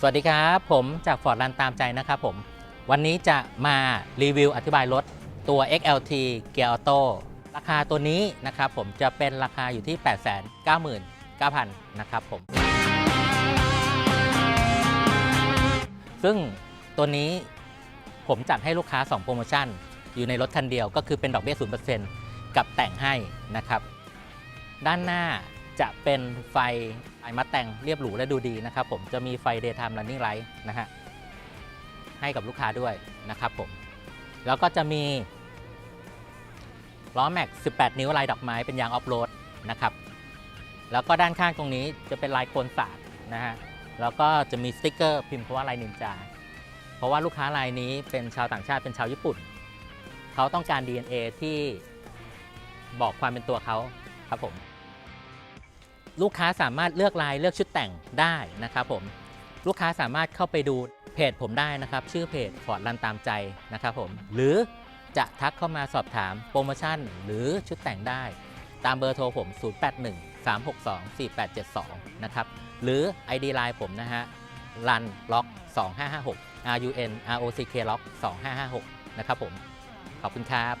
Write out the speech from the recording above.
สวัสดีครับ ผมจากฟอร์ดรันตามใจนะครับผม วันนี้จะมารีวิวอธิบายรถตัว XLT Gear Auto ราคาตัวนี้นะครับผมจะเป็นราคาอยู่ที่ 899,000 นะครับผม ซึ่งตัวนี้ผมจัดให้ลูกค้า 2 โปรโมชั่น อยู่ในรถคันเดียวก็คือเป็นดอกเบี้ย 0%กับแต่งให้นะครับ ด้านหน้า จะเป็นไฟไฟมาแต่งเรียบหรูและดูดีนะครับผมจะมีไฟ daytime running light นะฮะให้กับลูกค้าด้วยนะครับผมแล้วก็จะมีล้อแม็ก 18 นิ้วลายดอกไม้เป็นยางออฟโรดนะครับแล้วก็ด้านข้างตรงนี้จะเป็นลายโคนสาดนะฮะแล้วก็จะมีสติ๊กเกอร์พิมพ์คำว่าลายนินจาเพราะว่าลูกค้ารายนี้เป็นชาวต่างชาติเป็นชาวญี่ปุ่น เขาต้องการ DNA ที่บอกความเป็นตัวเขาครับผม ลูกค้าสามารถเลือกลายเลือกชุดแต่งได้นะครับผมลูกค้าสามารถเข้าไปดูเพจผมได้นะครับ ชื่อเพจฟอร์ดรันตามใจนะครับผมหรือจะทักเข้ามาสอบถามโปรโมชั่น หรือชุดแต่งได้ ตามเบอร์โทรผม 081 362 4872 นะครับ หรือ ID Line ผมนะฮะ run lock 2556 run rock 2556 นะครับผม ขอบคุณครับ